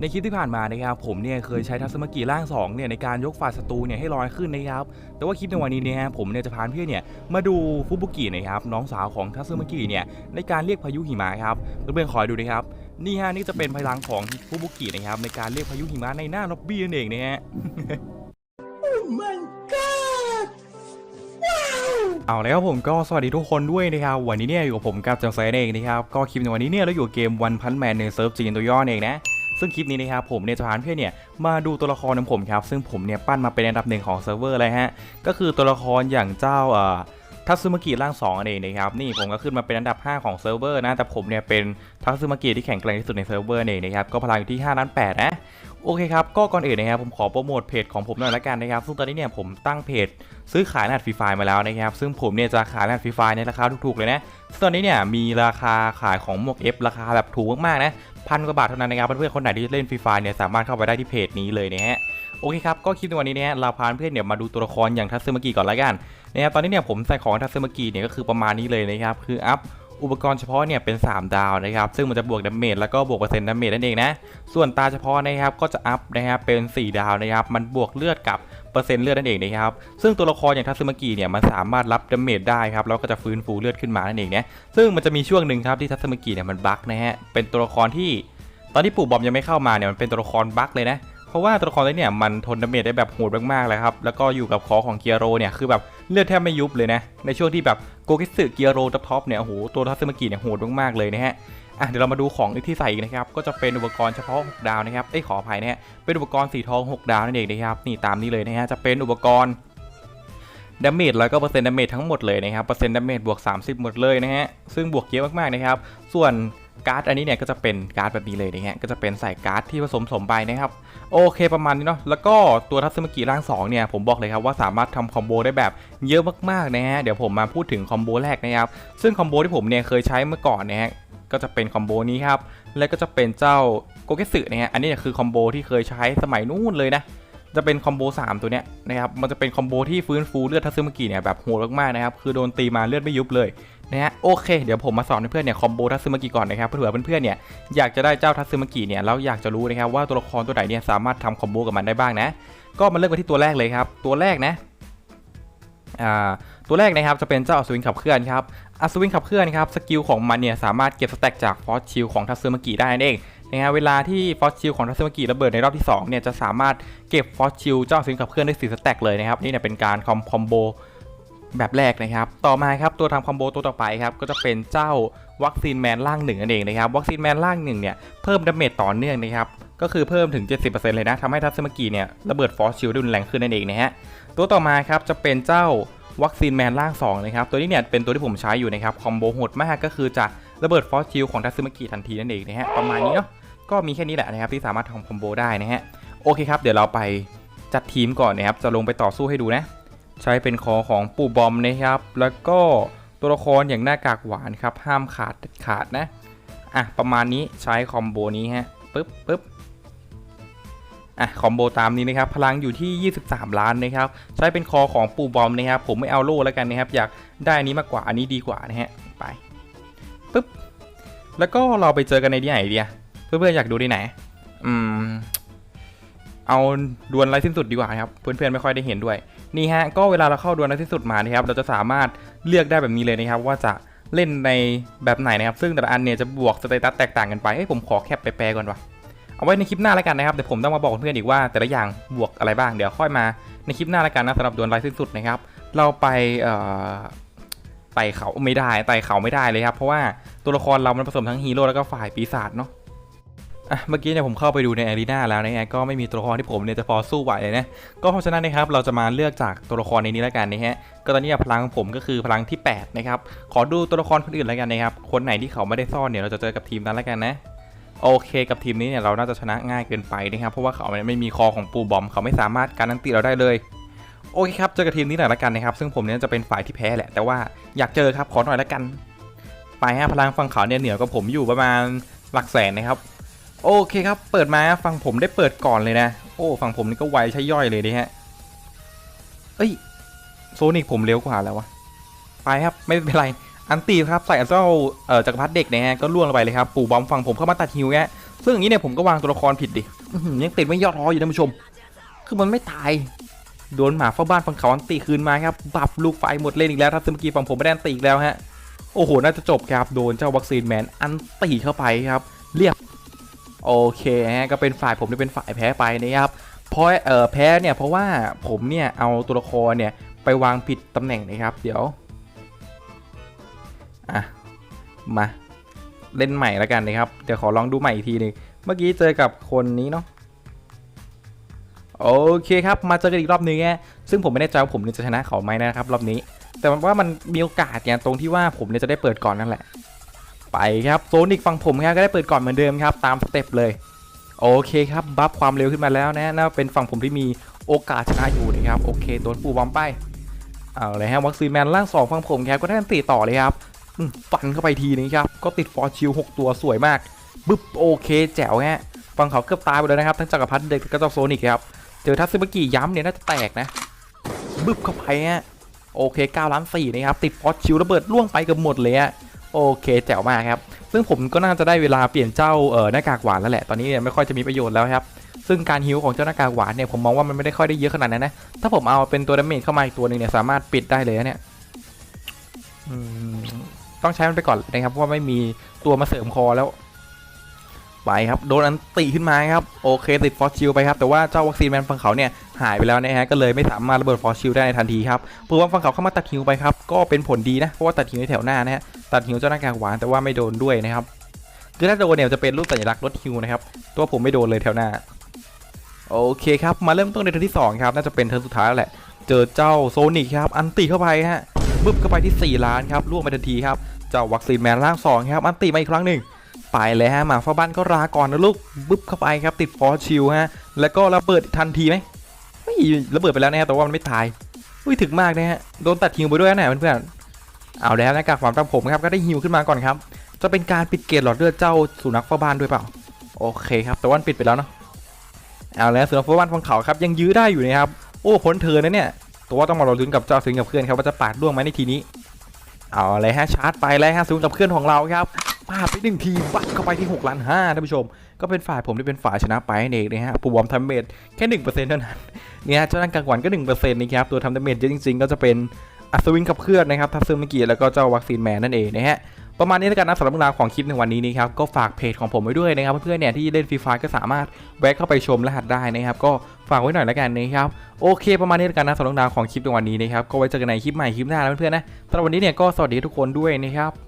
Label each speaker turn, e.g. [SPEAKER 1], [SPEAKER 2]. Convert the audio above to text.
[SPEAKER 1] ในคลิปที่ผ่านมานะครับผมเนี่ยเคยใช้ทัศมกิร่าง2เนี่ยในการยกฝ่าศัตรูเนี่ยให้ลอยขึ้นนะครับแต่ว่าคลิปในวันนี้เนี่ยฮะผมเนี่ยจะพาเพื่อนเนี่ยมาดูฟุบุกินะครับน้องสาวของทัศมกิเนี่ยในการเรียกพายุหิมะครับเพื่อนๆคอยดูนะครับนี่ฮะนี่จะเป็นพลังของฟุบุกินะครับในการเรียกพายุหิมะในหน้าล็อบบี้นั่นเองนะฮะเอาแล้วผมก็สวัสดีทุกคนด้วยนะครับวันนี้เนี่ยอยู่กับผมกับจังไซเองนะครับก็คลิปในวันนี้เนี่ยเราอยู่กับเกมวันพันแมนในเซิร์ฟจีนตัวย่อเองนะ ซึ่งคลิปนี้นะครับผมเนี่ยจะพาเพื่อนเนี่ยมาดูตัวละครของผมครับ ซึ่งผมเนี่ยปั้นมาเป็นอันดับหนึ่งของเซิร์ฟเวอร์เลยฮะ ก็คือตัวละครอย่างเจ้าอ่อทัซึมากิร่าง2อันเองนะครับนี่ผมก็ขึ้นมาเป็นอันดับ 5 ของเซิร์ฟเวอร์นะแต่ผมเนี่ยเป็นทัซึมากิที่แข็งแกร่งที่สุดในเซิร์ฟเวอร์นั่นเองนะครับก็พลังอยู่ที่5ล้าน8นะ โอเคครับ ก็ก่อนอื่นนะครับผมขอโปรโมทเพจของผมหน่อยละกันนะครับซึ่งตอนนี้เนี่ยผมตั้งเพจซื้อขายรหัสฟรีไฟล์มาแล้วนะครับ ซึ่งผมเนี่ยจะขายรหัสฟรีไฟล์ในราคาถูกๆเลยนะซึ่งตอนนี้เนี่ยมีราคาขายของหมวก F ราคาแบบถูกมากๆนะพันกว่าบาทเท่านั้นนะครับเพื่อนๆคนไหนที่เล่นฟรีไฟล์เนี่ยสามารถเข้าไปได้ที่เพจนี้เลยนะฮะโอเคครับ ก็คลิปในวันนี้เนี่ยเราพาเพื่อนเนี่ยมาดูตัวละครอย่างทัตซึมากิก่อนละกันนะครับตอนนี้เนี่ยผมใส่ของทัตซึมากิเนี่ยก็คือประมาณนี้เลยนะครับคืออัพ อุปกรณ์เฉพาะเนี่ยเป็น 3 ดาวนะครับซึ่งมันจะบวกดาเมจแล้วก็บวกเปอร์เซ็นต์ดาเมจนั่นเองนะส่วนตาเฉพาะนะครับก็จะอัพนะครับเป็น 4 ดาวนะครับมันบวกเลือดกับเปอร์เซ็นต์เลือดนั่นเองนะครับซึ่งตัวละครอย่างทัตสึมากิเนี่ยมันสามารถรับดาเมจได้ครับแล้วก็จะฟื้นฟูเลือดขึ้นมานั่นเองเนี่ยซึ่งมันจะมีช่วงหนึ่งครับที่ทัตสึมากิเนี่ยมันบั๊กนะฮะเป็นตัวละครที่ ตอนที่ปู่บอมยังไม่เข้ามาเนี่ยมันเป็นตัวละครบั๊กเลยนะ ราะว่าตัวละครตัวเนี้ยมันทนดาเมจได้แบบโหดมากๆเลยครับ แล้วก็อยู่กับคอของเกียโรเนี่ยคือแบบเลือดแทบไม่ยุบเลยนะ ในช่วงที่แบบโกกิสึเกียโรท็อปเนี่ยโอ้โหตัวทัตสึมกิเนี่ยโหดมากๆเลยนะฮะอะเดี๋ยวเรามาดูของที่ใส่นะครับ ก็จะเป็นอุปกรณ์เฉพาะ 6 ดาวนะครับเอ้ขออภัยนะฮะ เป็นอุปกรณ์สีทอง 6 ดาวนั่นเองนะครับ นี่ตามนี้เลยนะฮะ จะเป็นอุปกรณ์ดาเมจแล้วก็เปอร์เซ็นต์ดาเมจทั้งหมดเลยนะครับ เปอร์เซ็นต์ดาเมจบวก 30 หมดเลยนะฮะ ซึ่งบวกเยอะมากๆนะครับ ส่วน การ์ดอันนี้เนี่ยก็จะเป็นการ์ดแบบนี้เลยนะฮะก็จะเป็นใส่การ์ดที่ผสมสมไปนะครับโอเคประมาณนี้เนาะแล้วก็ตัวทัตสึมกิร่าง2เนี่ยผมบอกเลยครับว่าสามารถทำคอมโบได้แบบเยอะมากๆนะฮะเดี๋ยวผมมาพูดถึงคอมโบแรกนะครับซึ่งคอมโบที่ผมเนี่ยเคยใช้เมื่อก่อนนะฮะก็จะเป็นคอมโบนี้ครับแล้วก็จะเป็นเจ้าโกเกสึนะฮะอันนี้คือคอมโบที่เคยใช้สมัยนู้นเลยนะ จะเป็นคอมโบ3ตัวเนี้ยนะครับมันจะเป็นคอมโบที่ฟื้นฟูเลือดทัซึมากิเนี่ยแบบโหดมากๆนะครับคือโดนตีมาเลือดไม่ยุบเลยนะฮะโอเคเดี๋ยวผมมาสอนเพื่อนๆเนี่ยคอมโบทัซึมากิก่อนนะครับเผื่อเพื่อนๆเนี่ยอยากจะได้เจ้าทัซึมากิเนี่ยแล้วอยากจะรู้นะครับว่าตัวละครตัวไหนเนี่ยสามารถทำคอมโบกับมันได้บ้างนะก็มาเริ่มกันที่ตัวแรกเลยครับตัวแรกนะอ่าตัวแรกนะครับจะเป็นเจ้าอัศวินขับเคลื่อนครับอัศวินขับเคลื่อนครับสกิลของมันเนี่ยสามารถเก็บสแต็กจากฟอสชิลของทัซึมากิได้นั่นเอง นะฮะเวลาที่ฟอสชิลของทัตซึมากิระเบิดในรอบที่ 2 เนี่ย จะสามารถเก็บฟอสชิลเจ้าอัศวินขับเคลื่อนได้4สแต็กเลยนะครับ นี่เนี่ยเป็นการคอมคอมโบแบบแรกนะครับ ต่อมาครับตัวทำคอมโบตัวต่อไปครับ ก็จะเป็นเจ้าวัคซีนแมนล่างหนึ่งนั่นเองนะครับ วัคซีนแมนล่างหนึ่งเนี่ยเพิ่มดาเมจต่อเนื่องนะครับ ก็คือเพิ่มถึง 70%เลยนะทำให้ทัตซึมากิเนี่ยระเบิดฟอสชิลได้รุนแรงขึ้นนั่นเองนะฮะ ตัวต่อมาครับจะเป็นเจ้าวัคซีนแมนล่าง2นะครับ ตัวนี้เนี่ยเป็นตัวที่ผมใช้อยู่นะครับ คอมโบโหดมากก็คือจะ ระเบิดฟอสชิลของทัซึมากิทันทีนั่นเองนะฮะประมาณนี้เนาะก็มีแค่นี้แหละนะครับที่สามารถทำคอมโบได้นะฮะโอเคครับเดี๋ยวเราไปจัดทีมก่อนนะครับจะลงไปต่อสู้ให้ดูนะ ใช้เป็นคอของปู่บอมนะครับ แล้วก็ตัวละครอย่างหน้ากากหวานครับห้ามขาดขาดนะอะประมาณนี้ใช้คอมโบนี้ฮะปึ๊บปึ๊บอะคอมโบตามนี้นะครับพลังอยู่ที่ 23 ล้านนะครับใช้เป็นคอของปูบอมนะครับผมไม่เอาโล่แล้วกันนะครับอยากได้อันนี้มากกว่าอันนี้ดีกว่านะฮะ ปึ๊บ แล้วก็เราไปเจอกันในที่ไหนดีอะเพื่อนๆอยากดูที่ไหน อืม เอาดวลไรสิ้นสุดดีกว่าครับ เพื่อนๆไม่ค่อยได้เห็นด้วย นี่ฮะ ก็เวลาเราเข้าดวลไรสิ้นสุดมานะครับ เราจะสามารถเลือกได้แบบนี้เลยนะครับ ว่าจะเล่นในแบบไหนนะครับ ซึ่งแต่ละอันเนี่ยจะบวกสเตตัสแตกต่างกันไปเอ้ยผมขอแคปไปแปลก่อนวะเอาไว้ในคลิปหน้าแล้วกันนะครับ เดี๋ยวผมต้องมาบอกเพื่อนๆอีกว่าแต่ละอย่างบวกอะไรบ้าง เดี๋ยวค่อยมาในคลิปหน้าแล้วกันนะสำหรับดวลรายสิ้นสุดนะครับ เราไปเอ่อ ไต่เขาไม่ได้ไต่เขาไม่ได้เลยครับ เพราะว่าตัวละครเรามันผสมทั้งฮีโร่แล้วก็ฝ่ายปีศาจเนาะอะเมื่อกี้เนี่ยผมเข้าไปดูในอารีนาแล้วนะฮะก็ไม่มีตัวละครที่ผมเนี่ยจะพอสู้ไหวเลยนะก็เพราะฉะนั้นนะครับเราจะมาเลือกจากตัวละครในนี้แล้วกันนะฮะก็ตอนนี้พลังของผมก็คือพลังที่ 8 นะครับ ขอดูตัวละครคนอื่นแล้วกันนะครับ คนไหนที่เขาไม่ได้ซ่อนเนี่ยเราจะเจอกับทีมนั้นแล้วกันนะโอเคกับทีมนี้เนี่ยเราน่าจะชนะง่ายเกินไปนะครับเพราะว่าเขาไม่มีคอของปูบอมเขาไม่สามารถการันตีเราได้เลย โอเคครับ เจอกับทีมนี้หน่อยละกันนะครับ ซึ่งผมเนี่ยจะเป็นฝ่ายที่แพ้แหละ แต่ว่าอยากเจอครับ ขอหน่อยละกัน ไปฮะพลังฝั่งเขาเนี่ยเหนือกว่าผมอยู่ประมาณหลักแสนนะครับ โอเคครับ เปิดมาฝั่งผมได้เปิดก่อนเลยนะ โอ้ฝั่งผมนี่ก็ไวใช้ย่อยเลยดิฮะ เอ้ยโซนิกผมเร็วกว่าแล้ววะ ไปครับไม่เป็นไร อันตีครับใส่เจ้าเอ่อจักรพรรดิเด็กนะฮะก็ล่วงลงไปเลยครับ ปู่บอมฝั่งผมเข้ามาตัดฮิวแกซึ่งอย่างนี้เนี่ยผมก็วางตัวละครผิดดิยังติดไม่ยอท้ออยู่ท่านผู้ชม คือมันไม่ตาย โดนหมาเฝ้าบ้านฝั่งเขาอันตีคืนมาครับบับลูกไฟหมดเล่นอีกแล้วถ้าซึมอกี้ฝั่งผมไม่ได้อันตีอีกแล้วฮะโอ้โหน่าจะจบครับโดนเจ้าวัคซีนแมนอันตีเข้าไปครับ เรียบโอเคฮะก็เป็นฝ่ายผมที่เป็นฝ่ายแพ้ไปนะครับเพราะเอ่อแพ้เนี่ยเพราะว่าผมเนี่ยเอาตัวละครเนี่ยไปวางผิดตำแหน่งนะครับ เดี๋ยวอะมาเล่นใหม่แล้วกันนะครับเดี๋ยวขอลองดูใหม่อีกทีหนึงเมื่อกี้เจอกับคนนี้เนาะ โอเคครับมาเจอกันอีกรอบนึงฮะซึ่งผมไม่แน่ใจว่าผมจะชนะเขาไหมนะครับรอบนี้ แต่ว่ามันมีโอกาสเนี่ยตรงที่ว่าผมเนี่ยจะได้เปิดก่อนนั่นแหละ ไปครับโซนิกฝั่งผมครับก็ได้เปิดก่อนเหมือนเดิมครับ ตามสเต็ปเลยโอเคครับบัฟความเร็วขึ้นมาแล้วนะน่าเป็นฝั่งผมที่มีโอกาสชนะอยู่นะครับโอเคโดนปูบอมไปเอาเลยฮะวัคซีนแมนล่างสองฝั่งผมครับก็ได้อันตีต่อเลยครับฟันเข้าไปทีนึงครับก็ติดฟอร์ชิล6ตัวสวยมากบึ๊บโอเคแจ๋วฮะฝั่งเขาเกือบตายไปเลยนะครับทั้งจักรพรรดิเด็กกับเจ้าโซนิกครับ เจอทัศซึบากิย้ำเนี่ยน่าจะแตกนะบึ๊บเข้าไปฮะโอเค9ล้าน4นะครับ ติดฟอสชิลระเบิดล่วงไปเกับหมดเลยฮะโอเคแจ๋วมากครับ ซึ่งผมก็น่าจะได้เวลาเปลี่ยนเจ้าเอ่อหน้ากากหวานแล้วแหละตอนนี้เนี่ยไม่ค่อยจะมีประโยชน์แล้วครับซึ่งการฮิวของเจ้าหน้ากากหวานเนี่ยผมมองว่ามันไม่ได้ค่อยได้เยอะขนาดนั้นนะถ้าผมเอาเป็นตัวดาเมจเข้ามาอีกตัวหนึ่งเนี่ยสามารถปิดได้เลยนะเนี่ยต้องใช้มันไปก่อนนะครับเพราะว่าไม่มีตัวมาเสริมคอแล้ว ไปครับโดนอันติขึ้นมาครับโอเคติดฟอสชิลไปครับแต่ว่าเจ้าวัคซีนแมนฝั่งเขาเนี่ยหายไปแล้วนะฮะก็เลยไม่สามารถระเบิดฟอสชิลได้ในทันทีครับเพราะว่าฝั่งเขาเข้ามาตัดฮิวไปครับก็เป็นผลดีนะเพราะว่าตัดฮิวในแถวหน้านะฮะตัดฮิวเจ้าหน้ากากหวานแต่ว่าไม่โดนด้วยนะครับคือถ้าโดนเนี่ยจะเป็นรูปสัญลักษณ์ลดฮิวนะครับตัวผมไม่โดนเลยแถวหน้าโอเคครับมาเริ่มต้นในเทิร์นที่สองครับน่าจะเป็นเทิร์นสุดท้ายแล้วแหละเจอเจ้าโซนิกครับอันติเข้าไปฮะบึ้บเข้าไปที่ 4 ล้านครับล่วงไปทันทีครับเจ้าวัคซีนแมนร่างสองครับอันติมาอีกครั้งหนึ่ง ไปเลยฮะหมาฟ้าบ้านก็ราก่อนนะลูกบึ้บเข้าไปครับติดฟอร์ชิลฮะแล้วก็ระเบิดทันทีไหมไม่ระเบิดไปแล้วนะครับแต่ว่ามันไม่ตายอุ้ยถึงมากนะฮะโดนตัดฮิวไปด้วยนะเพื่อนๆเอาแล้วน้ากากความตามผมครับก็ได้ฮิวขึ้นมาก่อนครับจะเป็นการปิดเกตหลอดเลือดเจ้าสุนัขเฝ้าบ้านด้วยเปล่าโอเคครับแต่ว่าปิดไปแล้วเนาะเอาแล้วสุนัขเฝ้าบ้านของเขาครับยังยื้อได้อยู่นะครับโอ้พ้นเธอนะเนี่ยตัวว่าต้องมารอลุ้นกับเจ้าสิงกับเพื่อนครับว่าจะปาดล่วงไหมในทีนี้เอาเลยฮะชาร์จไปแล้วฮะสิงกับเพื่อนของเราครับ ปาดไปหนึ่งทีบัดเข้าไปที่6ล้านห้าท่านผู้ชม ก็เป็นฝ่ายผมที่เป็นฝ่ายชนะไปนั่นเองนะฮะปูบอมทำเมดแค่หนึ่งเปอร์เซ็นต์เท่านั้นเนี่ยเจ้านั่นกลางวันก็หนึ่งเปอร์เซ็นต์นะครับตัวทำดาเมจเยอะจริง ๆ ก็จะเป็นอัศวินขับเคลื่อนนะครับทัศน์เมื่อกี้แล้วก็เจ้าวัคซีนแมนนั่นเองนะฮะประมาณนี้แล้วกันนะสำหรับเรื่องราวของคลิปในวันนี้นะครับก็ฝากเพจของผมไว้ด้วยนะครับเพื่อนๆเนี่ยที่เล่นฟรีไฟก็สามารถแวะเข้าไปชมรหัสได้นะครับก็ฝากไว้หน่อยแล้วกันนะครับโอเค ประมาณนี้แล้วกันนะสำหรับเรื่องราวของคลิปในวันนี้นะครับก็ไว้เจอกันในคลิปใหม่คลิปหน้าแล้วเพื่อนๆนะสำหรับวันนี้เนี่ยก็สวัสดีทุกคนด้วยนะครับ